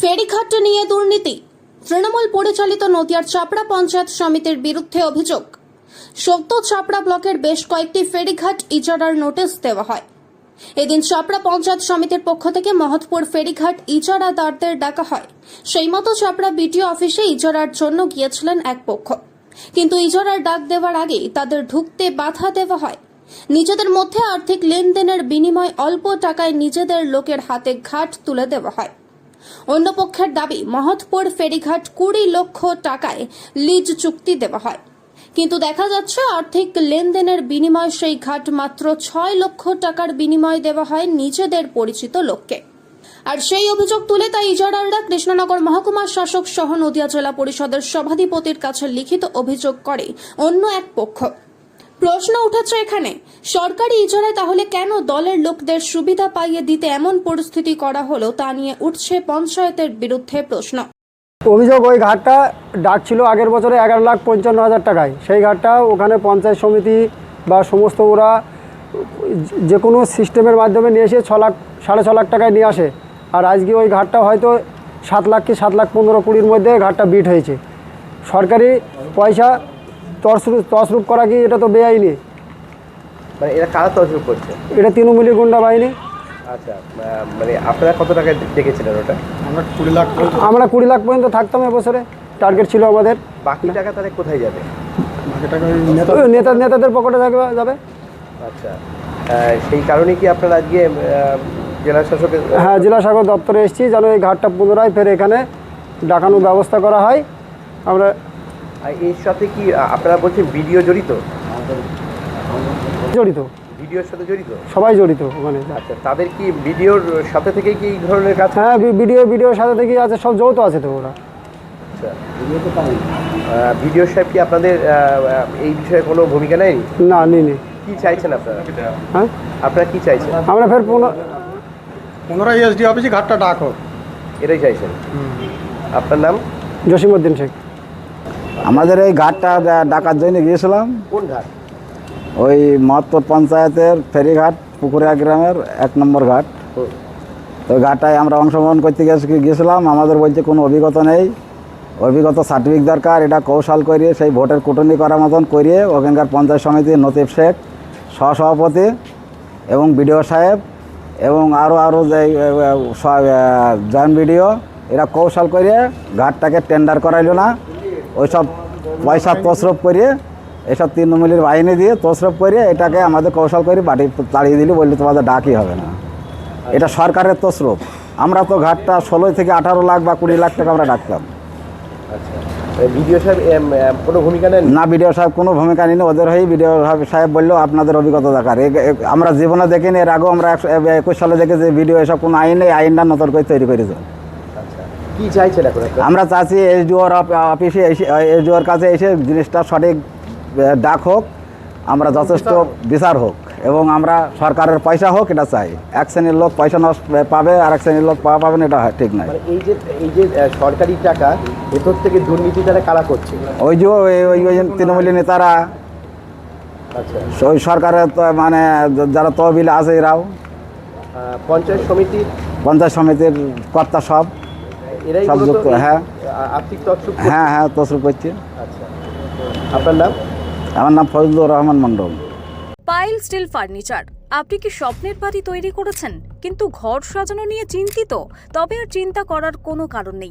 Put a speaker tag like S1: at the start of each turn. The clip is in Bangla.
S1: ফেরিঘাট নিয়ে দুর্নীতি। তৃণমূল পরিচালিত নদিয়ার চাপড়া পঞ্চায়েত সমিতির বিরুদ্ধে অভিযোগ। সত্য চাপড়া ব্লকের বেশ কয়েকটি ফেরিঘাট ইজারার নোটিশ দেওয়া হয়। এদিন চাপড়া পঞ্চায়েত সমিতির পক্ষ থেকে মহৎপুর ফেরিঘাট ইজারাদারদের ডাকা হয়। সেই মতো চাপড়া বিটিও অফিসে ইজারার জন্য গিয়েছিলেন এক পক্ষ। কিন্তু ইজারার ডাক দেওয়ার আগেই তাদের ঢুকতে বাধা দেওয়া হয়। নিজেদের মধ্যে আর্থিক লেনদেনের বিনিময় অল্প টাকায় নিজেদের লোকের হাতে ঘাট তুলে দেওয়া হয়। অন্য পক্ষের দাবি, মহৎপুর ফেরিঘাট কুড়ি লক্ষ টাকায় লিজ চুক্তি দেওয়া হয়। কিন্তু দেখা যাচ্ছে আর্থিক লেনদেনের বিনিময় সেই ঘাট মাত্র ছয় লক্ষ টাকার বিনিময় দেওয়া হয় নিজেদের পরিচিত লোককে। আর সেই অভিযোগ তুলে তাই ইজারাররা কৃষ্ণনগর মহকুমার শাসক সহ নদিয়া জেলা পরিষদের সভাধিপতির কাছে লিখিত অভিযোগ করে অন্য এক পক্ষ। প্রশ্ন উঠেছে এখানে, সরকারি ইজারায় তাহলে কেন দলের লোকদের সুবিধা পাইয়ে দিতে এমন পরিস্থিতি করা হলো তা নিয়ে উঠছে পঞ্চায়েতের বিরুদ্ধে প্রশ্ন।
S2: অভিযোগ ওই ঘাটটা ডাক ছিল আগের বছরে এগারো লাখ পঞ্চান্ন হাজার টাকায়। সেই ঘাটটা ওখানে পঞ্চায়েত সমিতি বা সমস্ত ওরা যে কোনো সিস্টেমের মাধ্যমে নিয়ে এসে ছ লাখ, সাড়ে ছ লাখ টাকায় নিয়ে আসে। আর আজকে ওই ঘাটটা হয়তো সাত লাখ কি সাত লাখ পনেরো কুড়ির মধ্যে ঘাটটা বিট হয়েছে। সরকারি পয়সা তসরূপ তসরূপ করা কি এটা তো বেআইনি?
S3: মানে এরা কারা তহসিল করছে?
S2: এটা তৃণমূলী গুন্ডা বাহিনী।
S3: আচ্ছা মানে আপনারা কত টাকা দেখেছিলেন ওটা?
S2: আমরা কুড়ি লাখ পর্যন্ত। থাকতাম এবছরে টার্গেট ছিল আমাদের।
S3: বাকি টাকা তাহলে কোথায় যাবে?
S2: নেতা নেতাদের পকেটে থাকবে যাবে।
S3: আচ্ছা সেই কারণে কি আপনারা আজকে জেলা শাসকের
S2: হ্যাঁ জেলা সাগর দপ্তরে এসেছি যেন এই ঘাটটা পুনরায় ফের এখানে ডাকানোর ব্যবস্থা করা হয়। আমরা
S3: এর সাথে কি আপনারা বলছেন ভিডিও জড়িত?
S2: জড়িত।
S3: ভিডিওর সাথে জড়িত?
S2: সবাই জড়িত ওখানে।
S3: আচ্ছা তাদের কি ভিডিওর সাথে থেকে কি এই ধরনের কাজ?
S2: হ্যাঁ ভিডিও ভিডিওর সাথে থেকে আছে সব যৌথ আছে তো ওরা।
S3: আচ্ছা ভিডিও সাহেব কি আপনাদের এই বিষয়ে কোনো ভূমিকা নেই
S2: না নি নি
S3: কি চাইছেন আপনারা?
S2: হ্যাঁ?
S3: আপনারা কি চাইছেন?
S2: আমরা ফের পুনঃ
S4: পুনরায় এসডি অফিসে ঘাটটা ডাক হোক।
S3: এটাই চাইছেন? আপনার নাম?
S2: জসিমউদ্দিন শেখ।
S5: আমাদের এই ঘাটটা ডাকার জন্য গিয়েছিলাম।
S3: কোন ঘাট?
S5: ওই মহত্তর পঞ্চায়েতের ফেরিঘাট পুকুরিয়া গ্রামের এক নম্বর ঘাট। তো ওই ঘাটটায় আমরা অংশগ্রহণ করতে গেছি- গিয়েছিলাম। আমাদের বলছে কোনো অভিজ্ঞতা নেই। অভিজ্ঞতা সার্টিফিকেট দরকার। এটা কৌশল করিয়ে সেই ভোটের কুটনি করার মতন করিয়ে ওখানকার পঞ্চায়েত সমিতির নতিব শেখ সহসভাপতি এবং বিডিও সাহেব এবং আরও আরও যে জয়েন্ট বিডিও এরা কৌশল করিয়ে ঘাটটাকে টেন্ডার করাইল না। ওইসব পয়সা তসরফ করিয়ে এসব তৃণমূলের বাহিনী দিয়ে তসরফ করিয়ে এটাকে আমাদের কৌশল করে বাড়ি তাড়িয়ে দিলি বললে তোমাদের ডাকই হবে না। এটা সরকারের তসরফ আমরা তো ঘাটটা ষোলো থেকে আঠারো লাখ বা কুড়ি লাখ টাকা আমরা ডাকতাম।
S3: আচ্ছা। সাহেব এম, এম, কোনো ভূমিকা নেন
S5: না বিডিও সাহেব কোনো ভূমিকা নিন ওদের হয়েই বিডিও সাহেব বলল আপনাদের অভিজ্ঞতা দেখার। আমরা জীবনে দেখিনি এর আগেও আমরা একশো একুশ সালে দেখেছি ভিডিও এসব কোনো আইন নেই আইনটা নতুন করে তৈরি করেছে।
S3: কি চাইছেন এখন?
S5: আমরা চাচ্ছি এসডিওর অফিসে এসে এসডিওর কাছে এসে জিনিসটা সঠিক ডাক হোক আমরা যথেষ্ট বিচার হোক এবং আমরা সরকারের পয়সা হোক এটা চাই। এক শ্রেণির লোক পয়সা নষ্ট পাবে আর এক শ্রেণির লোক পাওয়া পাবে না এটা ঠিক নয়।
S3: মানে এই যে এই যে সরকারি টাকা ভেতর থেকে দুর্নীতি তারা কারা করছে?
S5: ওই যে ওই- ওই ওই তৃণমূলী নেতারা।
S3: আচ্ছা।
S5: ওই সরকারের মানে যারা তহবিল আছে এরাও।
S3: পঞ্চায়েত সমিতির
S5: পঞ্চায়েত সমিতির কর্তা সব।
S3: এরাই
S5: সব যুক্ত, হ্যাঁ।
S3: আহ,
S5: হ্যাঁ হ্যাঁ তসরু করছে।
S3: আচ্ছা। আপনার নাম?
S5: আমার নাম ফজলুর রহমান মণ্ডল।
S6: পাইল স্টিল ফার্নিচার। আপনি কি স্বপ্নের বাড়ি তৈরি করেছেন? কিন্তু ঘর সাজানো নিয়ে চিন্তিত। তবে আর চিন্তা করার কোনো কারণ নেই।